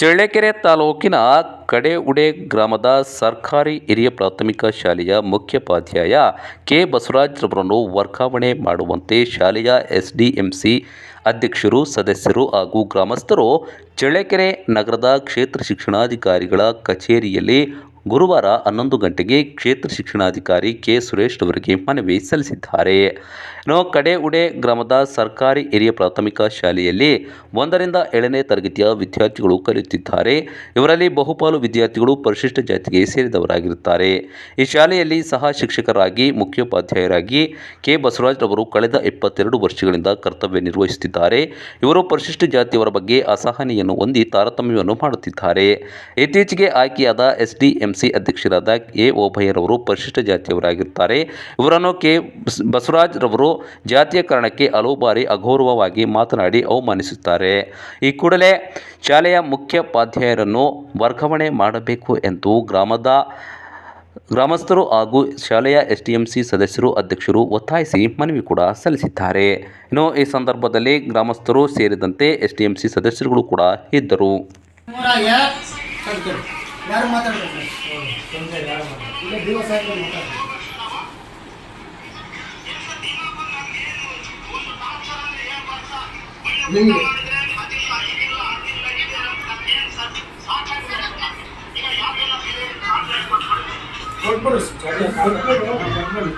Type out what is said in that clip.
ಚಳ್ಳಕೆರೆ ತಾಲೂಕಿನ ಕಡೆಉಡೆ ಗ್ರಾಮದ ಸರ್ಕಾರಿ ಹಿರಿಯ ಪ್ರಾಥಮಿಕ ಶಾಲೆಯ ಮುಖ್ಯೋಪಾಧ್ಯಾಯ ಕೆ. ಬಸವರಾಜ್ ರವರನ್ನು ವರ್ಗಾವಣೆ ಮಾಡುವಂತೆ ಶಾಲೆಯ ಎಸ್ಡಿಎಂಸಿ ಅಧ್ಯಕ್ಷರು, ಸದಸ್ಯರು ಹಾಗೂ ಗ್ರಾಮಸ್ಥರು ಚಳ್ಳಕೆರೆ ನಗರದ ಕ್ಷೇತ್ರ ಶಿಕ್ಷಣಾಧಿಕಾರಿಗಳ ಕಚೇರಿಯಲ್ಲಿ ಗುರುವಾರ ಹನ್ನೊಂದು ಗಂಟೆಗೆ ಕ್ಷೇತ್ರ ಶಿಕ್ಷಣಾಧಿಕಾರಿ ಕೆ. ಸುರೇಶ್ ಅವರಿಗೆ ಮನವಿ ಸಲ್ಲಿಸಿದ್ದಾರೆ. ಇನ್ನು ಕಡೆಉಡೆ ಗ್ರಾಮದ ಸರ್ಕಾರಿ ಹಿರಿಯ ಪ್ರಾಥಮಿಕ ಶಾಲೆಯಲ್ಲಿ ಒಂದರಿಂದ ಏಳನೇ ತರಗತಿಯ ವಿದ್ಯಾರ್ಥಿಗಳು ಕಲಿಯುತ್ತಿದ್ದಾರೆ. ಇವರಲ್ಲಿ ಬಹುಪಾಲು ವಿದ್ಯಾರ್ಥಿಗಳು ಪರಿಶಿಷ್ಟ ಜಾತಿಗೆ ಸೇರಿದವರಾಗಿರುತ್ತಾರೆ. ಈ ಶಾಲೆಯಲ್ಲಿ ಸಹ ಶಿಕ್ಷಕರಾಗಿ, ಮುಖ್ಯೋಪಾಧ್ಯಾಯರಾಗಿ ಕೆ. ಬಸವರಾಜ್ ರವರು ಕಳೆದ ಇಪ್ಪತ್ತೆರಡು ವರ್ಷಗಳಿಂದ ಕರ್ತವ್ಯ ನಿರ್ವಹಿಸುತ್ತಿದ್ದಾರೆ. ಇವರು ಪರಿಶಿಷ್ಟ ಜಾತಿಯವರ ಬಗ್ಗೆ ಅಸಹನೆಯನ್ನು ಹೊಂದಿ ತಾರತಮ್ಯವನ್ನು ಮಾಡುತ್ತಿದ್ದಾರೆ. ಇತ್ತೀಚೆಗೆ ಆಯ್ಕೆಯಾದ ಎಸ್ಡಿಎಂಸಿ ಅಧ್ಯಕ್ಷರಾದ ಎ ಓಭಯ್ಯರವರು ಪರಿಶಿಷ್ಟ ಜಾತಿಯವರಾಗಿರುತ್ತಾರೆ. ಇವರನ್ನು ಕೆ ಬಸ್- ಬಸವರಾಜ್ ರವರು ಜಾತಿಯ ಕಾರಣಕ್ಕೆ ಹಲವು ಬಾರಿ ಅಗೌರವವಾಗಿ ಮಾತನಾಡಿ ಅವಮಾನಿಸುತ್ತಾರೆ. ಈ ಕೂಡಲೇ ಶಾಲೆಯ ಮುಖ್ಯೋಪಾಧ್ಯಾಯರನ್ನು ವರ್ಗಾವಣೆ ಮಾಡಬೇಕು ಎಂದು ಗ್ರಾಮದ ಗ್ರಾಮಸ್ಥರು ಹಾಗೂ ಶಾಲೆಯ ಎಸ್ ಡಿ ಎಂ ಸಿ ಸದಸ್ಯರು ಅಧ್ಯಕ್ಷರು ಒತ್ತಾಯಿಸಿ ಮನವಿ ಕೂಡ ಸಲ್ಲಿಸಿದ್ದಾರೆ. ಇನ್ನು ಈ ಸಂದರ್ಭದಲ್ಲಿ ಗ್ರಾಮಸ್ಥರು ಸೇರಿದಂತೆ ಎಸ್ ಡಿ ಎಂ ಸಿ ಸದಸ್ಯರುಗಳು ಕೂಡ ಇದ್ದರು. ನೂರಾಯ ಕಲ್ಕರು ಯಾರು ಮಾತಾಡ್ಬೇಕು ಇಲ್ಲ ದಿವಸ ಆಯ್ತು ಮಾತಾಡ್ಬೇಕು ನಿಮಗೆ ಕೊಟ್ಬಿಡು ಕೊಟ್ಬಿಡು